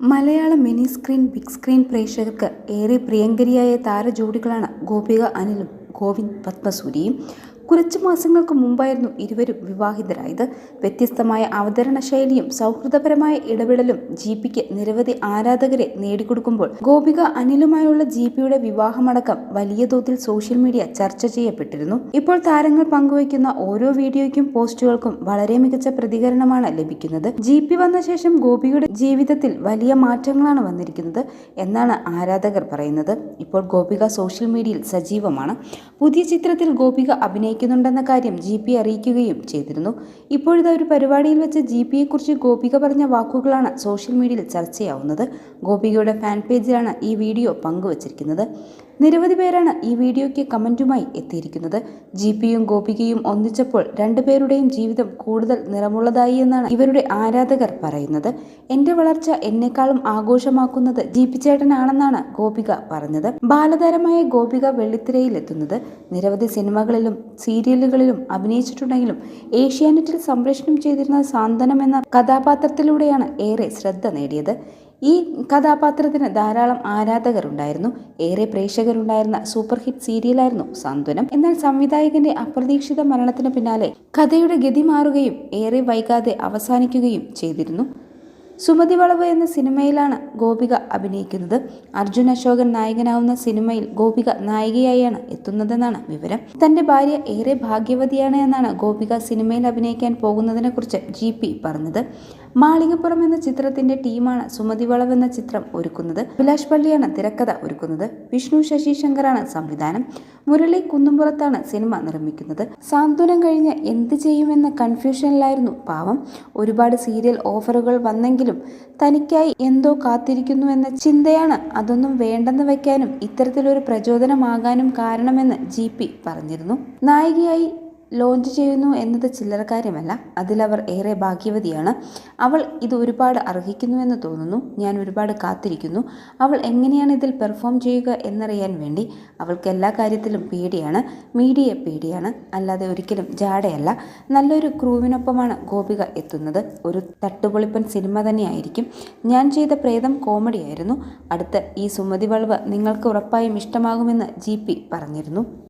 മലയാള mini screen big screen പ്രേക്ഷകർക്ക് ഏറെ പ്രിയങ്കരിയായ താരജോഡികളാണ് ഗോപിക അനിലും ഗോവിന്ദ് പത്മസൂരിയും. കുറച്ച് മാസങ്ങൾക്ക് മുമ്പായിരുന്നു ഇരുവരും വിവാഹിതരായത്. വ്യത്യസ്തമായ അവതരണ ശൈലിയും സൗഹൃദപരമായ ഇടപെടലും ജിപിക്ക് നിരവധി ആരാധകരെ നേടിക്കൊടുക്കുമ്പോൾ ഗോപിക അനിലുമായുള്ള ജിപിയുടെ വിവാഹമടക്കം വലിയ തോതിൽ സോഷ്യൽ മീഡിയ ചർച്ച ചെയ്യപ്പെട്ടിരുന്നു. ഇപ്പോൾ താരങ്ങൾ പങ്കുവയ്ക്കുന്ന ഓരോ വീഡിയോയ്ക്കും പോസ്റ്റുകൾക്കും വളരെ മികച്ച പ്രതികരണമാണ് ലഭിക്കുന്നത്. ജിപി വന്ന ശേഷം ഗോപിയുടെ ജീവിതത്തിൽ വലിയ മാറ്റങ്ങളാണ് വന്നിരിക്കുന്നത് എന്നാണ് ആരാധകർ പറയുന്നത്. ഇപ്പോൾ ഗോപിക സോഷ്യൽ മീഡിയയിൽ സജീവമാണ്. പുതിയ ചിത്രത്തിൽ ഗോപിക അഭിനയിക്കുന്നുണ്ടെന്ന കാര്യം ജി പി അറിയിക്കുകയും ചെയ്തിരുന്നു. ഇപ്പോഴത്തെ ഒരു പരിപാടിയിൽ വെച്ച് ജി പിയെക്കുറിച്ച് ഗോപിക പറഞ്ഞ വാക്കുകളാണ് സോഷ്യൽ മീഡിയയിൽ ചർച്ചയാവുന്നത്. ഗോപികയുടെ ഫാൻ പേജിലാണ് ഈ വീഡിയോ പങ്കുവച്ചിരിക്കുന്നത്. നിരവധി പേരാണ് ഈ വീഡിയോയ്ക്ക് കമന്റുമായി എത്തിയിരിക്കുന്നത്. ജി പിയും ഗോപികയും ഒന്നിച്ചപ്പോൾ രണ്ടുപേരുടെയും ജീവിതം കൂടുതൽ നിറമുള്ളതായി എന്നാണ് ഇവരുടെ ആരാധകർ പറയുന്നത്. എന്റെ വളർച്ച എന്നെക്കാളും ആഘോഷമാക്കുന്നത് ജി പി ചേട്ടനാണെന്നാണ് ഗോപിക പറഞ്ഞത്. ബാലതാരമായ ഗോപിക വെള്ളിത്തിരയിൽ എത്തുന്നത് നിരവധി സിനിമകളിലും സീരിയലുകളിലും അഭിനയിച്ചിട്ടുണ്ടെങ്കിലും ഏഷ്യാനെറ്റിൽ സംപ്രേഷണം ചെയ്തിരുന്ന സാന്ത്വനം എന്ന കഥാപാത്രത്തിലൂടെയാണ് ഏറെ ശ്രദ്ധ നേടിയത്. ഈ കഥാപാത്രത്തിന് ധാരാളം ആരാധകരുണ്ടായിരുന്നു. ഏറെ പ്രേക്ഷകരുണ്ടായിരുന്ന സൂപ്പർ ഹിറ്റ് സീരിയലായിരുന്നു സാന്ത്വനം. എന്നാൽ സംവിധായകന്റെ അപ്രതീക്ഷിത മരണത്തിന് പിന്നാലെ കഥയുടെ ഗതി മാറുകയും ഏറെ വൈകാതെ അവസാനിക്കുകയും ചെയ്തിരുന്നു. സുമതി വളവ് എന്ന സിനിമയിലാണ് ഗോപിക അഭിനയിക്കുന്നത്. അർജുൻ അശോകൻ നായകനാവുന്ന സിനിമയിൽ ഗോപിക നായികയായാണ് എത്തുന്നതെന്നാണ് വിവരം. തന്റെ ഭാര്യ ഏറെ ഭാഗ്യവതിയാണ് എന്നാണ് ഗോപിക സിനിമയിൽ അഭിനയിക്കാൻ പോകുന്നതിനെക്കുറിച്ച് ജി പി പറഞ്ഞത്. മാളികപ്പുറം എന്ന ചിത്രത്തിന്റെ ടീമാണ് സുമതി വളവ് എന്ന ചിത്രം ഒരുക്കുന്നത്. അഭിലാഷ് പള്ളിയാണ് തിരക്കഥ ഒരുക്കുന്നത്. വിഷ്ണു ശശി ശങ്കറാണ് സംവിധാനം. മുരളി കുന്നുംപുറത്താണ് സിനിമ നിർമ്മിക്കുന്നത്. സാന്ത്വനം കഴിഞ്ഞ് എന്ത് ചെയ്യുമെന്ന കൺഫ്യൂഷനിലായിരുന്നു പാവം. ഒരുപാട് സീരിയൽ ഓഫറുകൾ വന്നെങ്കിലും തനിക്കായി എന്തോ കാത്തിരിക്കുന്നു എന്ന ചിന്തയാണ് അതൊന്നും വേണ്ടെന്ന് വയ്ക്കാനും ഇത്തരത്തിലൊരു പ്രചോദനമാകാനും കാരണമെന്ന് ജി പി പറഞ്ഞിരുന്നു. നായികയായി ലോഞ്ച് ചെയ്യുന്നു എന്നത് ചില്ലറ കാര്യമല്ല. അതിലവർ ഏറെ ഭാഗ്യവതിയാണ്. അവൾ ഇത് ഒരുപാട് അർഹിക്കുന്നുവെന്ന് തോന്നുന്നു. ഞാൻ ഒരുപാട് കാത്തിരിക്കുന്നു. അവൾ എങ്ങനെയാണ് ഇതിൽ പെർഫോം ചെയ്യുക എന്നറിയാൻ വേണ്ടി അവൾക്ക് എല്ലാ കാര്യത്തിലും പേടിയാണ്. മീഡിയ പേടിയാണ്. അല്ലാതെ ഒരിക്കലും ജാടയല്ല നല്ലൊരു ക്രൂവിനൊപ്പമാണ് ഗോപിക എത്തുന്നത്. ഒരു തട്ടുപൊളിപ്പൻ സിനിമ തന്നെയായിരിക്കും. ഞാൻ ചെയ്ത പ്രേതം കോമഡിയായിരുന്നു അടുത്ത ഈ സുമതി വളവ് നിങ്ങൾക്ക് ഉറപ്പായും ഇഷ്ടമാകുമെന്ന് ജി പറഞ്ഞിരുന്നു.